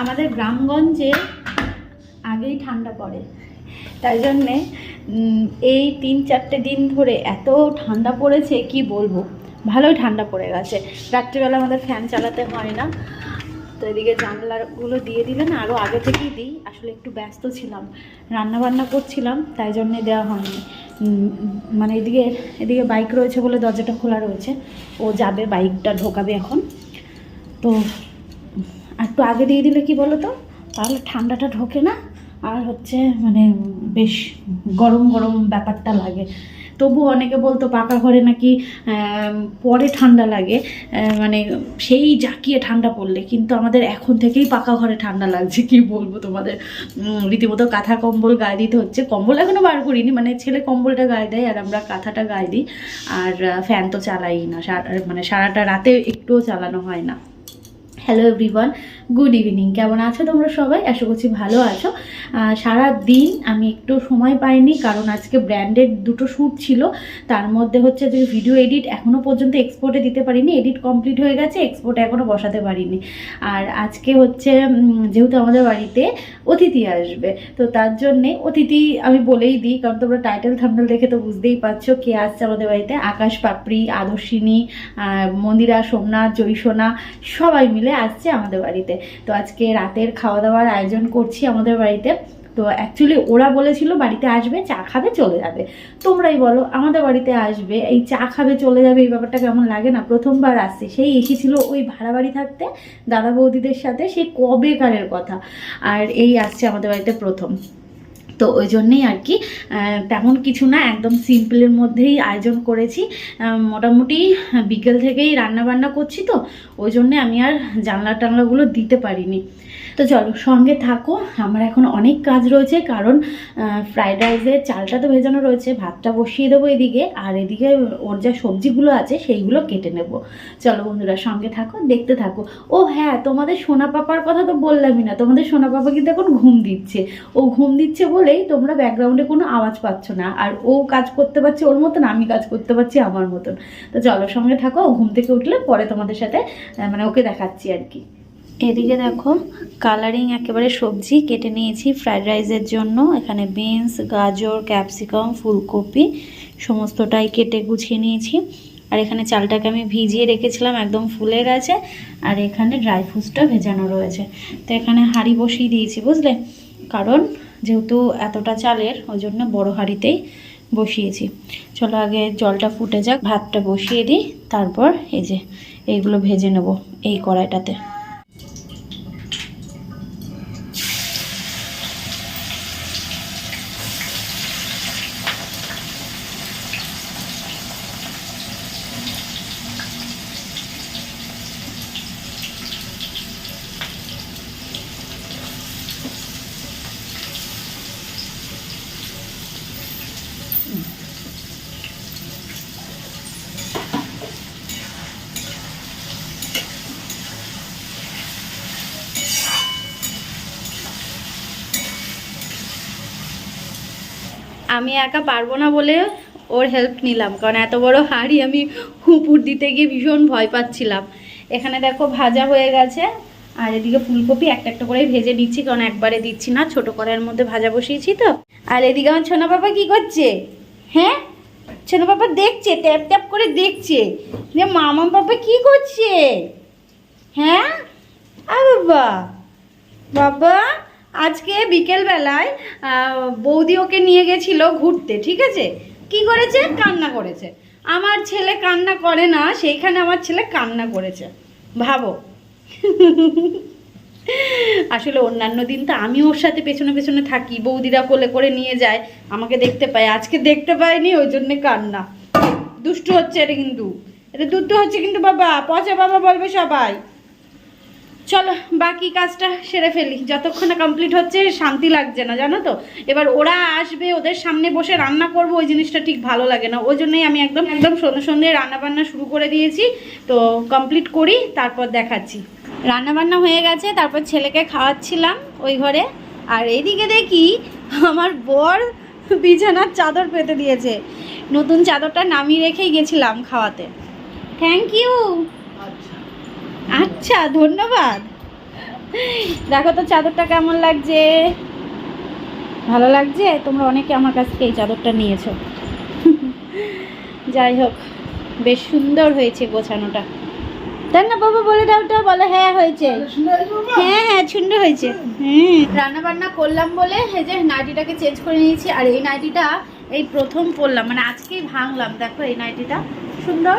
আমাদের গ্রামগঞ্জে আগেই ঠান্ডা পড়ে। তাই জন্যে এই তিন চারটে দিন ধরে এত ঠান্ডা পড়েছে, কি বলব? ভালোই ঠান্ডা পড়ে গেছে। রাত্রিবেলা আমাদের ফ্যান চালাতে হয় না। তো এদিকে জানলাগুলো দিয়ে দিলেন আরও আগে থেকেই দিই। আসলে একটু ব্যস্ত ছিলাম রান্না বান্না করছিলাম, তাই জন্যে দেওয়া হয়নি। মানে এদিকে এদিকে বাইক রয়েছে বলে দরজাটা খোলা রয়েছে। ও যাবে, বাইকটা ঢোকাবে এখন। তো আর একটু আগে দিয়ে দিলে কি বলো তো? তাহলে ঠান্ডাটা ঢোকে না, আর হচ্ছে মানে বেশ গরম গরম ব্যাপারটা লাগে। তবু অনেকে বলতো পাকা ঘরে নাকি পরে ঠান্ডা লাগে মানে সেই জাকিয়ে ঠান্ডা পড়লে। কিন্তু আমাদের এখন থেকেই পাকা ঘরে ঠান্ডা লাগছে, কি বলব তোমাদের? রীতিমতো কাঁথা কম্বল গায়ে দিতে হচ্ছে। কম্বল এখনও বার করিনি মানে ছেলে কম্বলটা গায়ে দেয় আর আমরা কাঁথাটা গায়ে দিই। আর ফ্যান তো চালাই না মানে সারাটা রাতে একটুও চালানো হয় না। হ্যালো এভরিওয়ান গুড ইভিনিং কেমন আছো তোমরা সবাই? আশা করছি ভালো আছো। সারা দিন আমি একটু সময় পাইনি কারণ আজকে ব্র্যান্ডেড দুটো শ্যুট ছিল। তার মধ্যে হচ্ছে যে ভিডিও এডিট এখনও পর্যন্ত এক্সপোর্টে দিতে পারিনি এডিট কমপ্লিট হয়ে গেছে এক্সপোর্টে এখনও বসাতে পারিনি। আর আজকে হচ্ছে যেহেতু আমাদের বাড়িতে অতিথি আসবে, তো তার জন্যে অতিথি আমি বলেই দিই, কারণ তোমরা টাইটেল থাম্বনেল দেখে তো বুঝতেই পারছ কে আসছে আমাদের বাড়িতে। আকাশ পাপড়ি, আদর্শিনী মন্দিরা, সোমনাথ, জয়সোনা, সবাই মিলে আসছে আমাদের বাড়িতে। তো আজকে রাতের খাওয়া দাওয়ার আয়োজন করছি আমাদের বাড়িতে। তো অ্যাকচুয়ালি ওরা বলেছিল বাড়িতে আসবে, চা খাবে, চলে যাবে। তোমরাই বলো, আমাদের বাড়িতে আসবে, এই চা খাবে, চলে যাবে, এই ব্যাপারটা কেমন লাগে না? প্রথমবার আসছে। সেই এসেছিল ওই ভাড়া বাড়ি থাকতে, দাদা বৌদিদের সাথে সেই কবেকারের কথা। আর এই আসছে আমাদের বাড়িতে প্রথম। তো ওই জন্যেই আর কি তেমন কিছু না, একদম সিম্পলের মধ্যেই আয়োজন করেছি। মোটামুটি বিকেল থেকেই রান্না বান্না করছি তো, ওই জন্যে আমি আর জানলা টানলাগুলো দিতে পারিনি। তো চলো, সঙ্গে থাকো, আমার এখন অনেক কাজ রয়েছে, কারণ ফ্রাইড রাইসের চালটা তো ভেজানো রয়েছে, ভাতটা বসিয়ে দেবো এদিকে, আর এদিকে ওর যা সবজিগুলো আছে সেইগুলো কেটে নেব। চলো বন্ধুরা, সঙ্গে থাকো, দেখতে থাকো। ও হ্যাঁ তোমাদের সোনা পাপার কথা তো বললামই না, তোমাদের সোনা পাপা কিন্তু এখন ঘুম দিচ্ছে। ও ঘুম দিচ্ছে বলেই তোমরা ব্যাকগ্রাউন্ডে কোনো আওয়াজ পাচ্ছ না। আর ও কাজ করতে পারছে ওর মতন, আমি কাজ করতে পারছি আমার মতন। তো চলো, সঙ্গে থাকো ঘুম থেকে উঠলে পরে তোমাদের সাথে মানে ওকে দেখাচ্ছি আর কি। এদিকে দেখো কালারিং একেবারে সবজি কেটে নিয়েছি ফ্রাইড রাইসের জন্য। এখানে বিনস গাজর ক্যাপসিকাম ফুলকপি, সমস্তটাই কেটে গুছিয়ে নিয়েছি। আর এখানে চালটাকে আমি ভিজিয়ে রেখেছিলাম, একদম ফুলে গেছে। আর এখানে ড্রাই ফ্রুটসটা ভেজানো রয়েছে। তো এখানে হাঁড়ি বসিয়ে দিয়েছি, বুঝলে? কারণ যেহেতু এতটা চালের ওই জন্য বড়ো হাঁড়িতেই বসিয়েছি। চলো আগে জলটা ফুটে যাক, ভাতটা বসিয়ে দিই, তারপর এই যে এইগুলো ভেজে নেব এই কড়াইটাতে। আমি একা পারব না বলে ওর হেল্প নিলাম। কারণ এত বড় হাঁড়ি আমি উপর দিতে গিয়ে ভীষণ ভয় পাচ্ছিলাম। এখানে দেখো ভাজা হয়ে গেছে। আর এদিকে ফুলকপি একটা একটা করে ভেজে দিচ্ছি কারণ একবারে দিচ্ছি না, ছোট কড়াইয়ের মধ্যে ভাজা বসিয়েছি তো। আর এদিকে আমার ছোনা বাবা কি করছে? হ্যাঁ? ছোনা বাবা দেখছে ট্যাপ ট্যাপ করে দেখছে। যে মামা বাবা কি করছে? হ্যাঁ? আর বাবা। বাবা? আজকে বিকেলবেলায় বৌদি ওকে নিয়ে গেছিল ঘুরতে, ঠিক আছে? কি করেছে? কান্না করেছে। আমার ছেলে কান্না করে না, সেইখানে আমার ছেলে কান্না করেছে। ভাবো। আসলে অন্যান্য দিন তো আমি ওর সাথে পেছনে পেছনে থাকি, বৌদিরা কোলে করে নিয়ে যায়, আমাকে দেখতে পায়। আজকে দেখতে পাইনি, ওই জন্যে কান্না। দুষ্টু হচ্ছে এটা কিন্তু। এটা দুষ্টু হচ্ছে কিন্তু বাবা, পচা বাবা বলবে সবাই। চলো, বাকি কাজটা সেরে ফেলি। যতক্ষণ কমপ্লিট হচ্ছে, শান্তি লাগছে না, জানো তো? এবার ওরা আসবে, ওদের সামনে বসে রান্না করব, ওই জিনিসটা ঠিক ভালো লাগে না। ওই জন্যই আমি একদম একদম সন্ধ্যে সন্ধ্যে রান্নাবান্না শুরু করে দিয়েছি। তো কমপ্লিট করি, তারপর দেখাচ্ছি। রান্নাবান্না হয়ে গেছে, তারপর ছেলেকে খাওয়াচ্ছিলাম ওই ঘরে। আর এইদিকে দেখি, আমার বর বিছানার চাদর পেতে দিয়েছে। নতুন চাদরটা নামিয়ে রেখেই গেছিলাম খাওয়াতে। থ্যাংক ইউ আচ্ছা ধন্যবাদ। দেখো তো চাদরটা কেমন লাগছে? ভালো লাগছে? তোমরা অনেকে আমার কাছ থেকে এই চাদরটা নিয়েছো। যাই হোক বেশ সুন্দর হয়েছে গোছানোটা। তাই না বাবা বলে দাও তো বলো হ্যাঁ হয়েছে। হ্যাঁ হ্যাঁ সুন্দর হয়েছে। হুম। রান্না বান্না করলাম বলে এই যে নাইটিটাকে চেঞ্জ করে নিয়েছি আর এই নাইটিটা এই প্রথম পরলাম মানে আজকেই ভাঙলাম। দেখো এই নাইটিটা সুন্দর।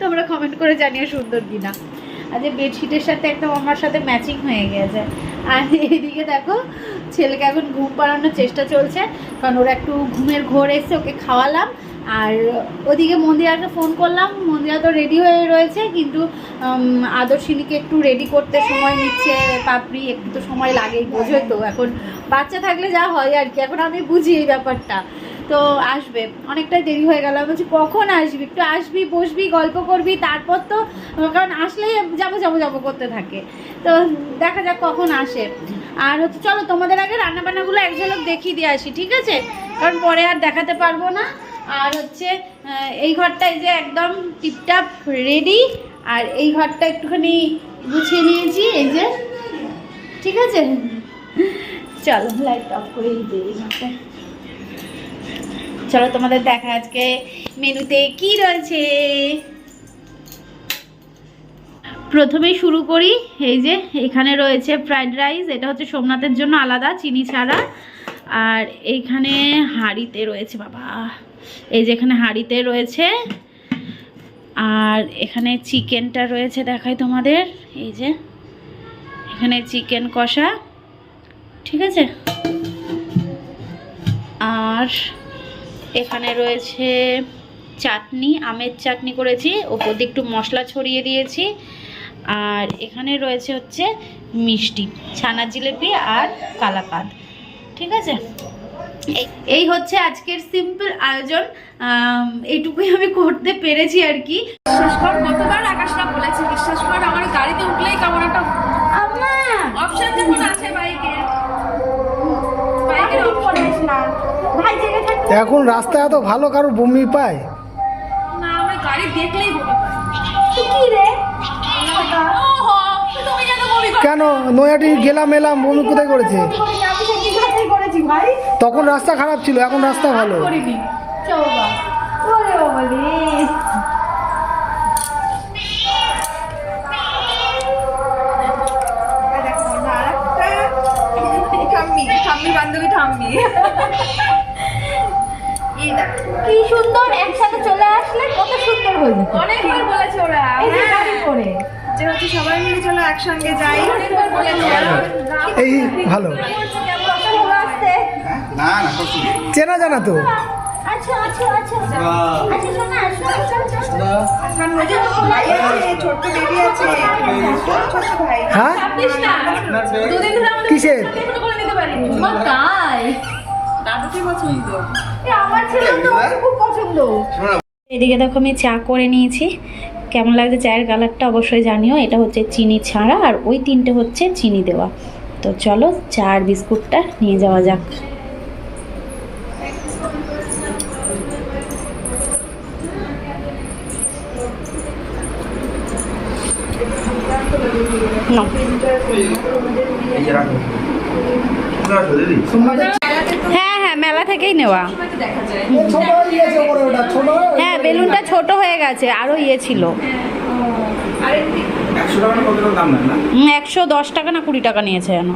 তোমরা কমেন্ট করে জানিও সুন্দর কিনা। আর যে বেডশিটের সাথে একদম আমার সাথে ম্যাচিং হয়ে গেছে। আর এইদিকে দেখো, ছেলেকে এখন ঘুম পাড়ানোর চেষ্টা চলছে, কারণ ওর একটু ঘুমের ঘোর এসছে, ওকে খাওয়ালাম। আর ওদিকে মন্দিরাকে ফোন করলাম, মন্দিরা তো রেডি হয়ে রয়েছে, কিন্তু আদর্শিনীকে একটু রেডি করতে সময় নিচ্ছে পাপড়ি একটু তো সময় লাগেই, বোঝোই তো এখন। বাচ্চা থাকলে যা হয় আর কি, এখন আমি বুঝি এই ব্যাপারটা। তো আসবে। অনেকটাই দেরি হয়ে গেল। বলছি, কখন আসবি? একটু আসবি, বসবি, গল্প করবি, তারপর তো কারণ আসলেই যাব যাব যাব করতে থাকে। তো দেখা যাক কখন আসে। আর হচ্ছে, চলো তোমাদের আগে রান্নাবান্নাগুলো এক ঝলক দেখিয়ে দিয়ে আসি, ঠিক আছে? কারণ পরে আর দেখাতে পারব না। আর হচ্ছে এই ঘরটা এই যে একদম টিপটাপ রেডি আর এই ঘরটা একটুখানি গুছিয়ে নিয়েছি, এই যে, ঠিক আছে? চলো লাইট অফ করে দিই এই ঘরটা। চলো তোমাদের দেখা আজকে মেনুতে কি রয়েছে? প্রথমেই শুরু করি, এই যে এখানে রয়েছে ফ্রাইড রাইস এটা হচ্ছে সোমনাথের জন্য আলাদা, চিনি ছাড়া। আর এইখানে হাঁড়িতে রয়েছে, বাবা, এই যে এখানে হাঁড়িতে রয়েছে। আর এখানে চিকেনটা রয়েছে দেখাই তোমাদের, এই যে এখানে চিকেন কষা, ঠিক আছে? আর এখানে রয়েছে চাটনি আমের চাটনি করেছি ওপর দিয়ে একটু মশলা ছড়িয়ে দিয়েছি। আর এখানে রয়েছে হচ্ছে মিষ্টি ছানা জিলেপি আর কালাকাদ। ঠিক আছে? এই হচ্ছে আজকের সিম্পল আয়োজন। এইটুকুই আমি করতে পেরেছি আর কি। বিশ্বাস কর কতবার আকাশটা বলেছে বিশ্বাস কর আমার গাড়িতে উঠলেই কেমন একটা অপশন যেমন আছে বাইকে বাইকের না। ভাই এখন রাস্তা এত ভালো কারোর বমি পায়? না আমরা গাড়ি দেখলেই কেন? নয়াটি গেলাম এলাম বমি কোথায় করেছে? তখন রাস্তা খারাপ ছিল এখন রাস্তা ভালো। ঠাম্মি বান্ধবী ঠাম্মি এই দেখ কি সুন্দর একসাথে চলে আসলে কত সুন্দর হয়ে অনেকবার বলেছে ওরা এই যে হ্যাঁ, গাড়ি করে। যে হচ্ছে সবাই মিলে চলো একসঙ্গে যাই। অনেকবার বলেছে এই ভালো। না না চেনা জানা তো। আচ্ছা আচ্ছা আচ্ছা। আচ্ছা। শোনা হ্যাঁ? কিসের? পছন্দ। আমার ছেলে তো খুব পছন্দ। এদিকে দেখো আমি চা করে নিয়েছি। কেমন লাগছে চায়ের কালারটা অবশ্যই জানিও। এটা হচ্ছে চিনি ছাড়া আর ওই তিনটে হচ্ছে চিনি দেওয়া। তো চলো চা আর বিস্কুটটা নিয়ে যাওয়া যাক। নাও। থেকেই নেওয়া। হয়ে বেলুনটা ছোট হয়ে গেছে আরও ইয়ে ছিল। একশো দশ টাকা না কুড়ি টাকা নিয়েছে যেন।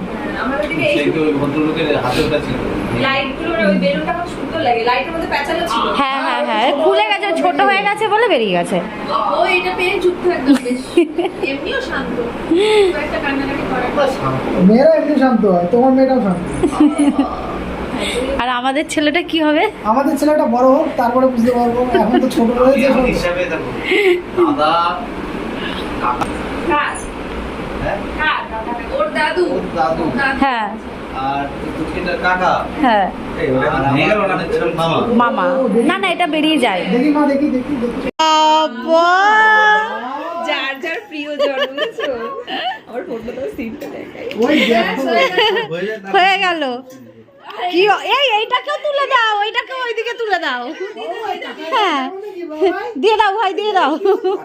হ্যাঁ হ্যাঁ হ্যাঁ খুলে গেছে ছোট হয়ে গেছে বলে বেরিয়ে গেছে। মেয়েরা এমনি শান্ত হয় তোমার মেয়েটাও শান্ত আর আমাদের ছেলেটা কি হবে? আমাদের ছেলেটা বড় হোক তারপরে বুঝতে পারব। এখন তো ছোট রয়েছে দাদা? হ্যাঁ? ওর দাদু। দাদু। দাদু। হ্যাঁ। আর কাকা। হ্যাঁ। এই ওটা ভেঙে গেল না ছিল মামা? মামা। না না এটা বেরিয়ে যায়। দেখি মা দেখি দেখি দেখি। যার যার প্রিয় জন আমার ফোনটা তো সিনটা দেখাই ওই দেখো। হয়ে যায় তার- হয়ে গেল। কি এই এইটাকেও তুলে দাও এইটাকেও ওইদিকে তুলে দাও। হ্যাঁ। দিয়ে দাও ভাই দিয়ে দাও।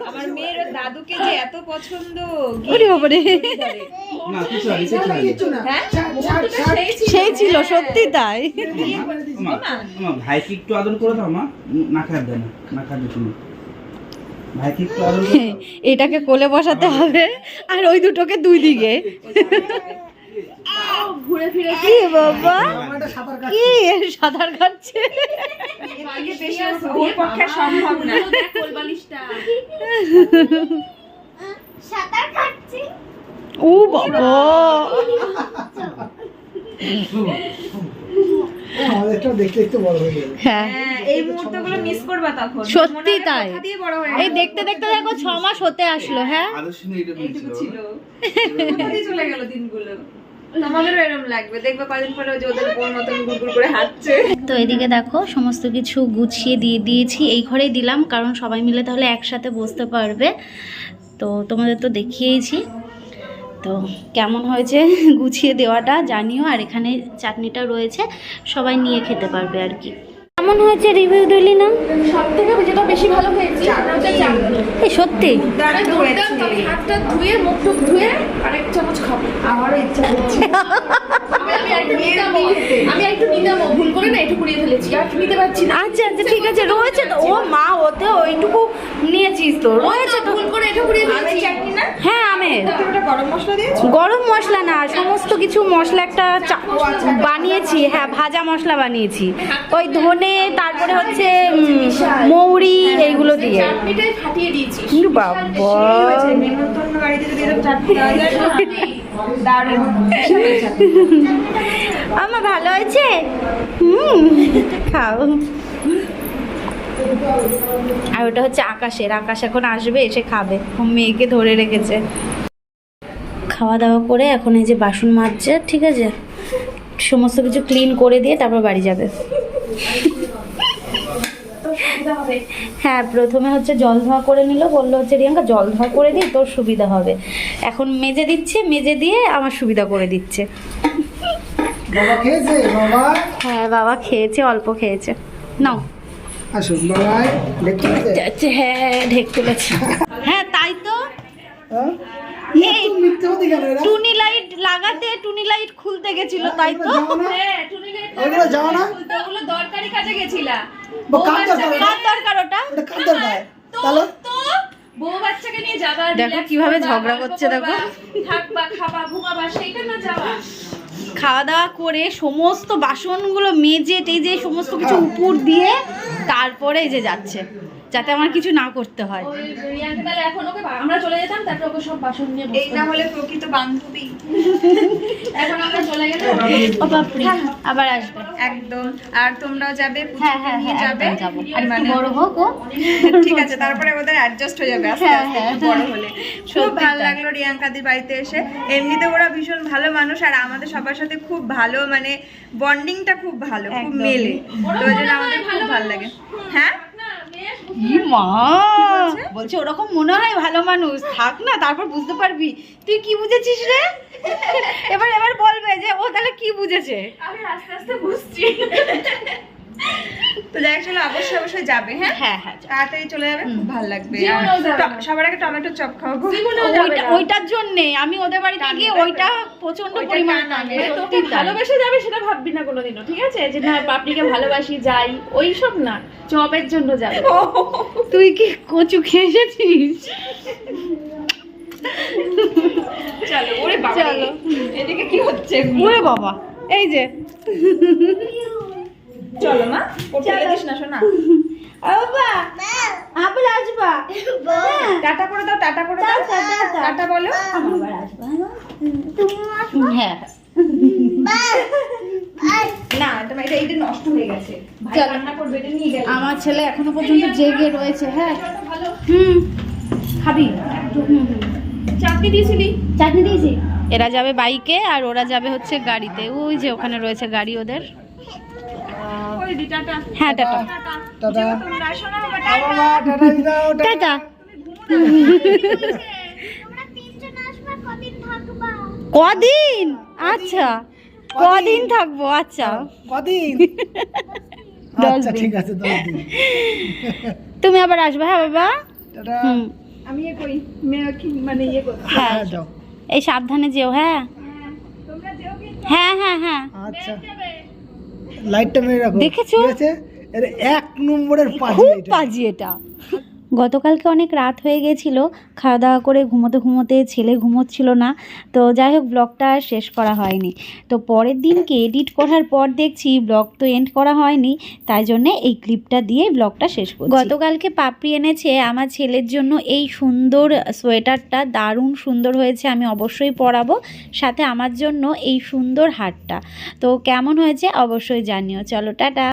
আমার মেয়ের দাদুকে যে এত পছন্দ ওরে বাবারে। হ্যাঁ। সেই ছিল। সত্যি তাই। ভাইকে একটু আদর করে দাও মা। না দেয় না না করে দাও। এটাকে কোলে বসাতে হবে আর ওই দুটোকে দুই দিকে। ঘুরে ফিরে কি বাবা? সাঁতার কাটছে। কি সাঁতার কাটছে? ওর পক্ষে সম্ভব না। কোলবালিশটা ও বাবা। আমাদেরটাও দেখতে দেখতে বড় হয়ে হ্যাঁ। এই মুহূর্তগুলো মিস করবা তখন। সত্যি তাই। হয়ে এই দেখতে দেখতে দেখো ছ মাস হতে আসলো হ্যাঁ? চলে গেল দিনগুলো। তো এদিকে দেখো, সমস্ত কিছু গুছিয়ে দিয়ে দিয়েছি। এই ঘরেই দিলাম, কারণ সবাই মিলে তাহলে একসাথে বসতে পারবে। তো তোমাদের তো দেখিয়েছি তো কেমন হয়েছে গুছিয়ে দেওয়াটা জানিও, আর এখানে চাটনিটা রয়েছে, সবাই নিয়ে খেতে পারবে আর কি। কেমন হয়েছে রিভিউ দিলি না? সব থেকে যেটা বেশি ভালো হয়েছে এই সত্যি? হাতটা ধুয়ে মুখ টুক ধুয়ে আরেক চামচ খাব। আমারও ইচ্ছা হচ্ছে আমি আমি একটু নিতামো আমি একটু নিতামো ভুল করে না একটু কুড়িয়ে ফেলেছি। আর নিতে পারছি না। আচ্ছা আচ্ছা ঠিক আছে। রয়েছে তো। ও মা ওতে ওইটুকু নিয়েছিস তো। রয়েছে তো। ভুল করে একটু কুড়িয়ে ফেলেছি। না? হ্যাঁ গরম মশলা না সমস্ত কিছু মশলা একটা চা- বানিয়েছি হ্যাঁ ভাজা মশলা বানিয়েছি। ওই ধনে তারপরে হচ্ছে মৌরি এইগুলো দিয়ে। বাবা! চাটনি দেওয়া যায় দারুণ আমার ভালো হয়েছে? হুম খাও। আর ওটা হচ্ছে আকাশের। আকাশ এখন আসবে এসে খাবে। মেয়েকে ধরে রেখেছে। খাওয়া দাওয়া করে এখন এই যে বাসন মাজছে ঠিক আছে? সমস্ত কিছু ক্লিন করে দিয়ে তারপর বাড়ি যাবে। হ্যাঁ প্রথমে হচ্ছে জল ধোয়া করে নিল। বলল হচ্ছে রিয়াঙ্কা জল ধোয়া করে দিই তোর সুবিধা হবে। এখন মেজে দিচ্ছে মেজে দিয়ে আমার সুবিধা করে দিচ্ছে। হ্যাঁ বাবা খেয়েছে অল্প খেয়েছে। নাও। আসুন বাবাই দেখতে হ্যাঁ ঢেক তুলেছে হ্যাঁ তাই তো। হ্যাঁ? টুনি লাইট লাগাতে টুনি লাইট খুলতে গেছিল তাই তো? যাও না। হ্যাঁ টুনি লাইট ওগুলো যাও না। ওগুলো দরকারি কাজে গেছিলা। কার দরকার? ওটা? কার দরকার ওটা? ওটা কার দরকার? তাহলে? বউ বাচ্চাকে নিয়ে যাবা দেখো কীভাবে ঝগড়া করছে দেখো। থাকবা খাবা ঘুমাবা সেইটা না যাওয়া। খাওয়া দাওয়া করে সমস্ত বাসনগুলো মেজে টেজে সমস্ত কিছু উপর দিয়ে তারপরে যে যাচ্ছে যাতে আমার কিছু না করতে হয়। ওই রিয়াকে তাহলে এখন ওকে আমরা চলে যেতাম তারপর ওকে সব বাসন নিয়ে এই না হলে প্রকৃত বান্ধবী। এখন আমরা চলে গেলে ও বাপরে আবার আসবে। একদম। আর তোমরাও যাবে হ্যাঁ হ্যাঁ হ্যাঁ যাবে। আর মানে- বড় হোক ও। ঠিক আছে তারপরে ওদের অ্যাডজাস্ট হয়ে যাবে আস্তে হ্যাঁ, আস্তে হ্যাঁ, বড় হলে। খুব ভালো। লাগল রিয়াঙ্কাদের বাড়িতে এসে। এমনিতে ওরা ভীষণ ভালো মানুষ আর আমাদের সবার সাথে খুব ভালো মানে বন্ডিংটা খুব ভালো খুব মেলে। তো ওই জন্য আমাদের খুব ভালো লাগে। হ্যাঁ? মা? বলছে ওরকম মনে হয় ভালো মানুষ। থাক না তারপর বুঝতে পারবি। তুই কি বুঝেছিস রে? এবার এবার বলবে যে ও তাহলে কি বুঝেছে? আমি আস্তে আস্তে বুঝছি। তো যাই চলো অবশ্যই অবশ্যই যাবে হ্যাঁ? হ্যাঁ হ্যাঁ তাড়াতাড়ি চলে যাবে খুব ভালো লাগবে। সবার আগে টমেটো চপ খাওয়াবো। ওইটা ওইটার জন্যে আমি ওদের বাড়িতে গিয়ে ওইটা প্রচণ্ড পরিমাণে তোকে ভালোবেসে যাবে সেটা ভাববি না কোনোদিনও ঠিক আছে? যে না পাপড়িকে ভালোবাসি যাই ওই সব না। জবের জন্য যাবে। তুই কি কচু খেয়ে এসেছিস? চলো ওরে বাবা চলো। এদিকে কি হচ্ছে? ওরে বাবা এই যে। চলো মা পড়তে না শোনা। বাবা আবার আসবা? হ্যাঁ। টাটা করে দাও টাটা করে দাও। টাটা বলো। আবার আসবা হ্যাঁ। না তোমার এটা এইটা নষ্ট হয়ে গেছে। ভাই চলো। রান্না করবে এটা নিয়ে গেল। আমার ছেলে এখনও পর্যন্ত জেগে রয়েছে হ্যাঁ। হুম। খাবি? দিয়েছিলি? চাটনি দিয়েছি। এরা যাবে বাইকে আর ওরা যাবে হচ্ছে গাড়িতে। ওই যে ওখানে রয়েছে গাড়ি ওদের। দি টাটা। হ্যাঁ টাটা। টাটা। তোমরা শোনো বাবা বাবা টাটা দাও টাটা। টাটা। কদিন? আচ্ছা। কদিন? থাকব? আচ্ছা। কদিন? আচ্ছা ঠিক আছে তুমি আবার আসবে হ্যাঁ বাবা? আমি কি মানে ইয়ে হ্যাঁ। হ্যাঁ এই সাবধানে যেও হ্যাঁ? হ্যাঁ হ্যাঁ হ্যাঁ আচ্ছা। লাইটটা মেরে রাখো। দেখেছ? এক নম্বরের পাজি খুব পাজি এটা। গতকালকে অনেক রাত হয়ে গেছিল খাওয়া দাওয়া করে ঘুমোতে ঘুমোতে ছেলে ঘুমোচ্ছিল না, তো যাই হোক ব্লগটা আর শেষ করা হয়নি। তো পরের দিনকে এডিট করার পর দেখছি ব্লগ তো এন্ড করা হয়নি, তাই জন্যে এই ক্লিপটা দিয়ে ব্লগটা শেষ করছি। গতকালকে পাপড়ি এনেছে, আমার ছেলের জন্য এই সুন্দর সোয়েটারটা, দারুণ সুন্দর হয়েছে, আমি অবশ্যই পরাবো, সাথে আমার জন্য এই সুন্দর হারটা। তো কেমন হয়েছে অবশ্যই জানিও, চলো, টাটা!